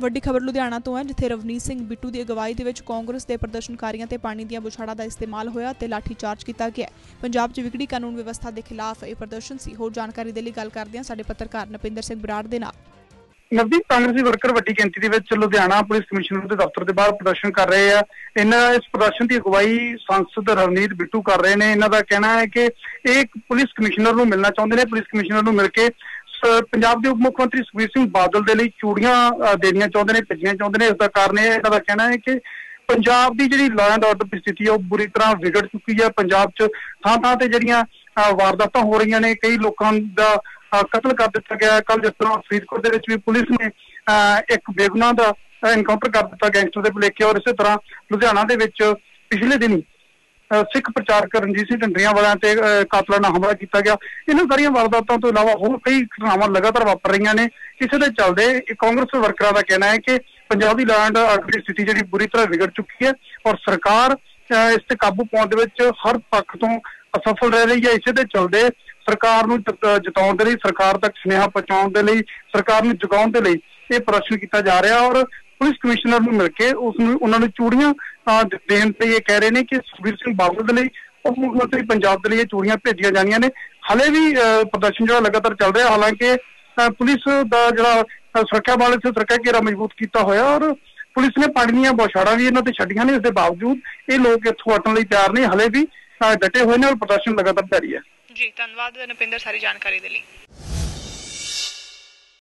ਵੱਡੀ ਖਬਰ ਲੁਧਿਆਣਾ ਤੋਂ ਹੈ, ਜਿੱਥੇ ਰਵਨੀਤ ਸਿੰਘ ਬਿੱਟੂ ਦੀ ਅਗਵਾਈ ਦੇ ਵਿੱਚ ਕਾਂਗਰਸ ਦੇ ਪ੍ਰਦਰਸ਼ਨਕਾਰੀਆਂ ਤੇ ਪਾਣੀ ਦੀਆਂ ਬੁਛਾੜਾਂ ਦਾ ਇਸਤੇਮਾਲ ਹੋਇਆ ਤੇ ਲਾਠੀ ਕੀਤਾ ਗਿਆ ਪੰਜਾਬ 'ਚ ਵਿਗੜੀ ਕਾਨੂੰਨ ਵਿਵਸਥਾ ਦੇ ਖਿਲਾਫ ਇਹ ਪ੍ਰਦਰਸ਼ਨ ਸੀ। ਹੋਰ ਜਾਣਕਾਰੀ ਦੇ ਲਈ ਗੱਲ ਕਰਦੇ ਹਾਂ ਸਾਡੇ ਪੱਤਰਕਾਰ ਨਪਿੰਦਰ ਸਿੰਘ ਬਰਾੜ ਦੇ ਨਾਲ। ਨਵਦੀਪ, ਕਾਂਗਰਸੀ ਵਰਕਰ ਵੱਡੀ ਗਿਣਤੀ ਦੇ ਵਿੱਚ ਲੁਧਿਆਣਾ ਪੁਲਿਸ ਕਮਿਸ਼ਨਰ ਦੇ ਦਫ਼ਤਰ ਦੇ ਬਾਹਰ ਪ੍ਰਦਰਸ਼ਨ ਕਰ ਰਹੇ ਆ। ਇਹਨਾਂ ਇਸ ਪ੍ਰਦਰਸ਼ਨ ਦੀ ਅਗਵਾਈ ਸੰਸਦ ਰਵਨੀਤ ਬਿੱਟੂ ਕਰ ਰਹੇ ਨੇ। ਇਹਨਾਂ ਦਾ ਕਹਿਣਾ ਹੈ ਕਿ ਇਹ ਪੁਲਿਸ ਕਮਿਸ਼ਨਰ ਨੂੰ ਮਿਲਣਾ ਚਾਹੁੰਦੇ ਨੇ। ਪੁਲਿਸ ਕਮਿਸ਼ਨਰ ਨੂੰ ਮਿਲ ਕੇ ਪੰਜਾਬ ਦੇ ਉਪ ਮੁੱਖ ਮੰਤਰੀ ਸੁਖਬੀਰ ਸਿੰਘ ਬਾਦਲ ਦੇ ਲਈ ਚੂੜੀਆਂ ਦੇਣੀਆਂ ਚਾਹੁੰਦੇ ਨੇ ਭੇਜੀਆਂ ਚਾਹੁੰਦੇ ਨੇ। ਇਸ ਦਾ ਕਾਰਨ ਇਹ ਇਹਨਾਂ ਦਾ ਕਹਿਣਾ ਹੈ ਕਿ ਪੰਜਾਬ ਦੀ ਜਿਹੜੀ ਲਾਅ ਐਂਡ ਆਰਡਰ ਦੀ ਸਥਿਤੀ ਹੈ, ਉਹ ਬੁਰੀ ਤਰ੍ਹਾਂ ਵਿਗੜ ਚੁੱਕੀ ਹੈ। ਪੰਜਾਬ 'ਚ ਥਾਂ ਥਾਂ ਤੇ ਜਿਹੜੀਆਂ ਵਾਰਦਾਤਾਂ ਹੋ ਰਹੀਆਂ ਨੇ, ਕਈ ਲੋਕਾਂ ਦਾ ਕਤਲ ਕਰ ਦਿੱਤਾ ਗਿਆ ਕੱਲ ਜਿਸ ਤਰ੍ਹਾਂ ਫਰੀਦਕੋਟ ਦੇ ਵਿੱਚ ਵੀ ਪੁਲਿਸ ਨੇ ਇੱਕ ਬੇਗੁਨਾਹ ਦਾ ਐਨਕਾਊਂਟਰ ਕਰ ਦਿੱਤਾ ਗੈਂਗਸਟਰ ਦੇ ਭੁਲੇਖੇ ਔਰ ਇਸੇ ਤਰ੍ਹਾਂ ਲੁਧਿਆਣਾ ਦੇ ਵਿੱਚ ਪਿਛਲੇ ਦਿਨੀ ਸਿੱਖ ਪ੍ਰਚਾਰਕ ਰਣਜੀਤ ਸਿੰਘ ਢੰਡਰੀਆਂ ਵਾਲਿਆਂ ਤੇ ਕਾਤਲਾਨਾ ਹਮਲਾ ਕੀਤਾ ਗਿਆ। ਇਹਨਾਂ ਸਾਰੀਆਂ ਵਾਰਦਾਤਾਂ ਤੋਂ ਇਲਾਵਾ ਹੋਰ ਕਈ ਘਟਨਾਵਾਂ ਲਗਾਤਾਰ ਵਾਪਰ ਰਹੀਆਂ ਨੇ। ਕਿਸੇ ਦੇ ਚੱਲਦੇ ਕਾਂਗਰਸ ਵਰਕਰਾਂ ਦਾ ਕਹਿਣਾ ਹੈ ਕਿ ਪੰਜਾਬ ਦੀ ਲੈਂਡ ਆਰਡਰ ਸਥਿਤੀ ਜਿਹੜੀ ਬੁਰੀ ਤਰ੍ਹਾਂ ਵਿਗੜ ਚੁੱਕੀ ਹੈ ਔਰ ਸਰਕਾਰ ਇਸ ਤੇ ਕਾਬੂ ਪਾਉਣ ਦੇ ਵਿੱਚ ਹਰ ਪੱਖ ਤੋਂ ਅਸਫਲ ਰਹਿ ਰਹੀ ਹੈ। ਇਸੇ ਦੇ ਚੱਲਦੇ ਸਰਕਾਰ ਨੂੰ ਜਿਤਾਉਣ ਦੇ ਲਈ, ਸਰਕਾਰ ਤੱਕ ਸੁਨੇਹਾ ਪਹੁੰਚਾਉਣ ਦੇ ਲਈ, ਸਰਕਾਰ ਨੂੰ ਜਗਾਉਣ ਦੇ ਲਈ ਇਹ ਪ੍ਰਸ਼ਨ ਕੀਤਾ ਜਾ ਰਿਹਾ ਔਰ ਪੁਲਿਸ ਕਮਿਸ਼ਨਰ ਨੂੰ ਮਿਲ ਕੇ ਉਸ ਨੂੰ ਉਹਨਾਂ ਨੂੰ ਚੂੜੀਆਂ ਦੇਣ ਤੇ ਇਹ ਕਹਿ ਰਹੇ ਨੇ ਕਿ ਸੁਖਬੀਰ ਸਿੰਘ ਬਾਦਲ ਦੇ ਲਈ ਉਪ ਮੁੱਖ ਮੰਤਰੀ ਪੰਜਾਬ ਦੇ ਲਈ ਇਹ ਚੂੜੀਆਂ ਭੇਜੀਆਂ ਜਾਣੀਆਂ ਨੇ। ਹਲੇ ਵੀ ਪ੍ਰਦਰਸ਼ਨ ਜਿਹੜਾ ਲਗਾਤਾਰ ਚੱਲ ਰਿਹਾ, ਹਾਲਾਂਕਿ ਪੁਲਿਸ ਦਾ ਜਿਹੜਾ ਸੁਰੱਖਿਆ ਵਾਲੇ ਸੇ ਸੁਰੱਖਿਆ ਘੇਰਾ ਮਜ਼ਬੂਤ ਕੀਤਾ ਹੋਇਆ ਔਰ ਪੁਲਿਸ ਨੇ ਪਾਣੀ ਦੀਆਂ ਬੌਛਾੜਾਂ ਵੀ ਇਹਨਾਂ ਤੇ ਛੱਡੀਆਂ ਨੇ, ਇਸ ਦੇ ਬਾਵਜੂਦ ਇਹ ਲੋਕ ਇੱਥੋਂ ਹਟਣ ਲਈ ਤਿਆਰ ਨਹੀਂ ਹਲੇ ਵੀ ਡਟੇ ਹੋਏ ਨੇ ਔਰ ਪ੍ਰਦਰਸ਼ਨ ਲਗਾਤਾਰ ਜਾਰੀ ਹੈ। ਜੀ, ਧੰਨਵਾਦ ਨਪਿੰਦਰ ਸਾਰੀ ਜਾਣਕਾਰੀ ਦੇ ਲਈ।